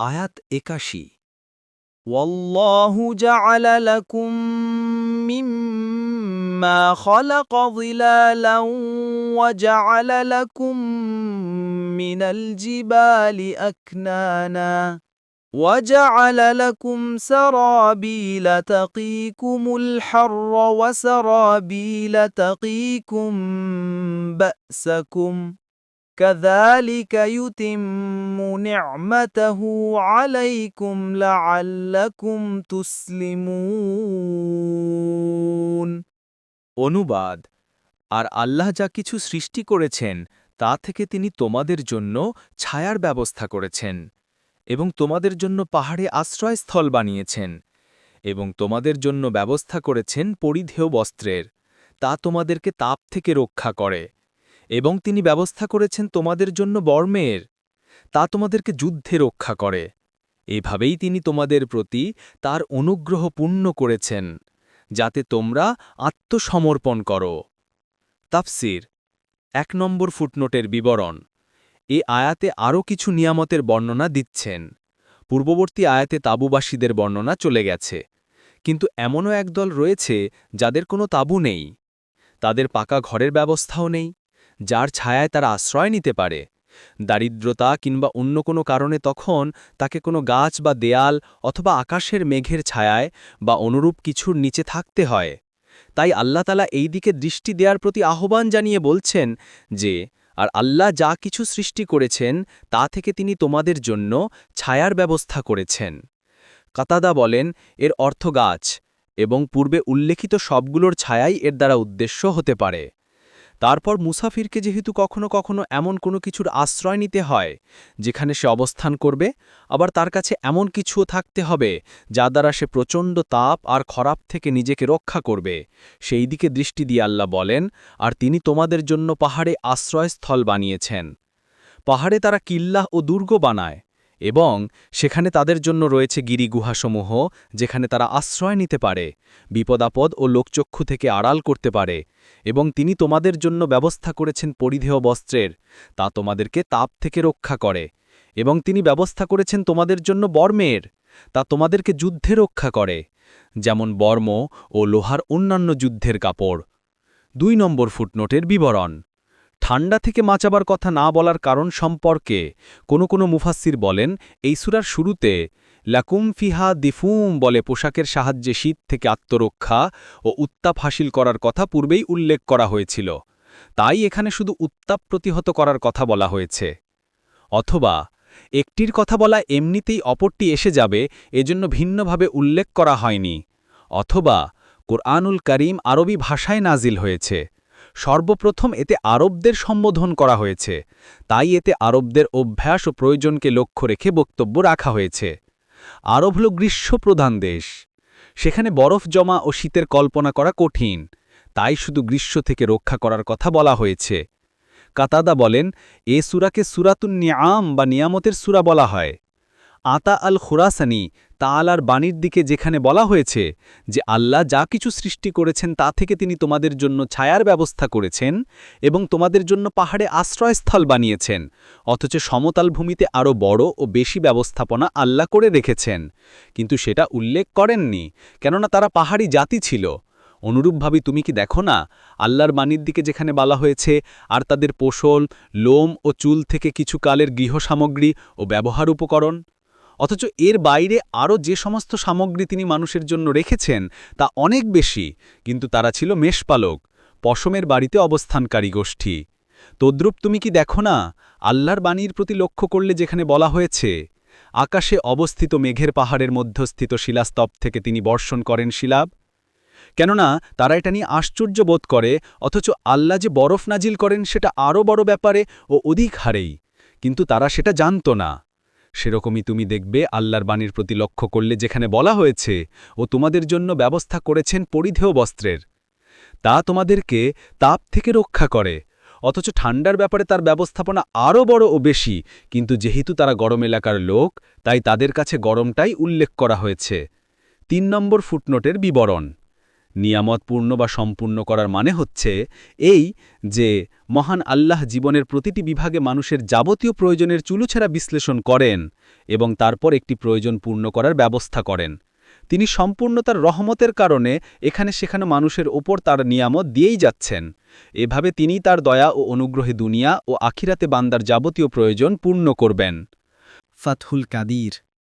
আয়াত একাশি والله جعل لكم مما خلق ظلالا وجعل لكم من الجبال أكنانا وجعل لكم سرابيل تقيكم الحر وسرابيل تقيكم بأسكم كذلك يتم نعمته عليكم لعلكم تسلمون অনুবাদ আর আল্লাহ যা কিছু সৃষ্টি করেছেন তা থেকে তিনি তোমাদের জন্য ছায়ার ব্যবস্থা করেছেন এবং তোমাদের জন্য পাহাড়ে আশ্রয়স্থল বানিয়েছেন এবং তোমাদের জন্য ব্যবস্থা করেছেন পরিধেয় বস্ত্রের তা তোমাদেরকে তাপ থেকে রক্ষা করে এবং তিনি ব্যবস্থা করেছেন তোমাদের জন্য বর্মের, তা তোমাদেরকে যুদ্ধে রক্ষা করে। এভাবেই তিনি তোমাদের প্রতি তার অনুগ্রহ পূর্ণ করেছেন, যাতে তোমরা আত্মসমর্পণ করো। তাফসির, এক নম্বর ফুটনোটের বিবরণ। এ আয়াতে আরও কিছু নিয়ামতের বর্ণনা দিচ্ছেন। পূর্ববর্তী আয়াতে তাবুবাসীদের বর্ণনা চলে গেছে। কিন্তু এমনও একদল রয়েছে যাদের কোনো তাবু নেই। তাদের পাকা ঘরের ব্যবস্থাও নেই। যার ছায়ায় তারা আশ্রয় নিতে পারে। দারিদ্রতা কিংবা অন্য কোনো কারণে তখন তাকে কোনো গাছ বা দেয়াল অথবা আকাশের মেঘের ছায়ায় বা অনুরূপ কিছুর নিচে থাকতে হয়। তাই আল্লাহ তালা এই দিকে দৃষ্টি দেওয়ার প্রতি আহ্বান জানিয়ে বলছেন যে, আর আল্লাহ যা কিছু সৃষ্টি করেছেন, তা থেকে তিনি তোমাদের জন্য ছায়ার ব্যবস্থা করেছেন। কাতাদা বলেন, এর অর্থ গাছ এবং পূর্বে উল্লেখিত সবগুলোর ছায়াই এর দ্বারা উদ্দেশ্য হতে পারে। তারপর মুসাফিরকে যেহেতু কখনো কখনো এমন কোনো কিছুর আশ্রয় নিতে হয়, যেখানে সে অবস্থান করবে, আবার তার কাছে এমন কিছুও থাকতে হবে, যা দ্বারা সে প্রচণ্ড তাপ আর খরাপ থেকে নিজেকে রক্ষা করবে। সেই দিকে দৃষ্টি দিয়ে আল্লাহ বলেন, আর তিনি তোমাদের জন্য পাহাড়ে আশ্রয়স্থল বানিয়েছেন। পাহাড়ে তারা কিল্লাহ ও দুর্গ বানায়। এবং সেখানে তাদের জন্য রয়েছে গিরিগুহাসমূহ যেখানে তারা আশ্রয় নিতে পারে, বিপদাপদ ও লোকচক্ষু থেকে আড়াল করতে পারে, এবং তিনি তোমাদের জন্য ব্যবস্থা করেছেন পরিধেয় বস্ত্রের, তা তোমাদেরকে তাপ থেকে রক্ষা করে, এবং তিনি ব্যবস্থা করেছেন তোমাদের জন্য বর্মের, তা তোমাদেরকে যুদ্ধে রক্ষা করে, যেমন বর্ম ও লোহার অন্যান্য যুদ্ধের কাপড়। দুই নম্বর ফুটনোটের বিবরণ। ঠান্ডা থেকে বাঁচাবার কথা না বলার কারণ সম্পর্কে কোনো কোনো মুফাসির বলেন, এই সুরার শুরুতে লাকুম ফিহা দিফুম বলে পোশাকের সাহায্যে শীত থেকে আত্মরক্ষা ও উত্তাপ হাসিল করার কথা পূর্বেই উল্লেখ করা হয়েছিল। তাই এখানে শুধু উত্তাপ প্রতিহত করার কথা বলা হয়েছে। অথবা, একটির কথা বলা এমনিতেই অপরটি এসে যাবে, এজন্য ভিন্নভাবে উল্লেখ করা হয়নি। অথবা, কোরআনুল করিম আরবি ভাষায় নাজিল হয়েছে। সর্বপ্রথম এতে আরবদের সম্বোধন করা হয়েছে। তাই এতে আরবদের অভ্যাস ও প্রয়োজনকে লক্ষ্য রেখে বক্তব্য রাখা হয়েছে। আরব হল গ্রীষ্মপ্রধান দেশ। সেখানে বরফ জমা ও শীতের কল্পনা করা কঠিন। তাই শুধু গ্রীষ্ম থেকে রক্ষা করার কথা বলা হয়েছে। কাতাদা বলেন, এ সুরাকে সুরাতুন নিয়াম বা নিয়ামতের সুরা বলা হয়। আতা আল খুরাসানি তালার বাণীর দিকে যেখানে বলা হয়েছে যে আল্লাহ যা কিছু সৃষ্টি করেছেন তা থেকে তিনি তোমাদের জন্য ছায়ার ব্যবস্থা করেছেন এবং তোমাদের জন্য পাহাড়ে আশ্রয়স্থল বানিয়েছেন, অথচ সমতল ভূমিতে আরও বড় ও বেশি ব্যবস্থাপনা আল্লাহ করে রেখেছেন। কিন্তু সেটা উল্লেখ করেননি, কেননা তারা পাহাড়ি জাতি ছিল। অনুরূপভাবে তুমি কি দেখো না, আল্লাহর বাণীর দিকে যেখানে বলা হয়েছে, আর তাদের পোষল লোম ও চুল থেকে কিছু কালের গৃহসামগ্রী ও ব্যবহার উপকরণ অথচ এর বাইরে আরও যে সমস্ত সামগ্রী তিনি মানুষের জন্য রেখেছেন, তা অনেক বেশি, কিন্তু তারা ছিল মেষপালক, পশমের বাড়িতে অবস্থানকারী গোষ্ঠী। তদ্রূপ তুমি কি দেখো না, আল্লাহর বাণীর প্রতি লক্ষ্য করলে যেখানে বলা হয়েছে, আকাশে অবস্থিত মেঘের পাহাড়ের মধ্যস্থিত শিলাস্তব থেকে তিনি বর্ষণ করেন শিলাব কেননা তারা এটা নিয়ে আশ্চর্য বোধ করে, অথচ আল্লাহ যে বরফ নাজিল করেন সেটা আরও বড় ব্যাপারে ও অধিক হারেই, কিন্তু তারা সেটা জানত না। সেরকমই তুমি দেখবে আল্লাহর বাণীর প্রতি লক্ষ্য করলে যেখানে বলা হয়েছে, ও তোমাদের জন্য ব্যবস্থা করেছেন পরিধেয় বস্ত্রের। তা তোমাদেরকে তাপ থেকে রক্ষা করে, অথচ ঠান্ডার ব্যাপারে তার ব্যবস্থাপনা আরও বড় ও বেশি, কিন্তু যেহেতু তারা গরম এলাকার লোক, তাই তাদের কাছে গরমটাই উল্লেখ করা হয়েছে। তিন নম্বর ফুটনোটের বিবরণ। নিয়ামত পূর্ণ বা সম্পূর্ণ করার মানে হচ্ছে এই যে মহান আল্লাহ জীবনের প্রতিটি বিভাগে মানুষের যাবতীয় প্রয়োজনের চুলুছেরা বিশ্লেষণ করেন এবং তারপর একটি প্রয়োজন পূর্ণ করার ব্যবস্থা করেন। তিনি সম্পূর্ণতার রহমতের কারণে এখানে সেখানে মানুষের ওপর তার নিয়ামত দিয়েই যাচ্ছেন। এভাবে তিনি তার দয়া ও অনুগ্রহে দুনিয়া ও আখিরাতে বান্দার যাবতীয় প্রয়োজন পূর্ণ করবেন। ফাতহুল কাদির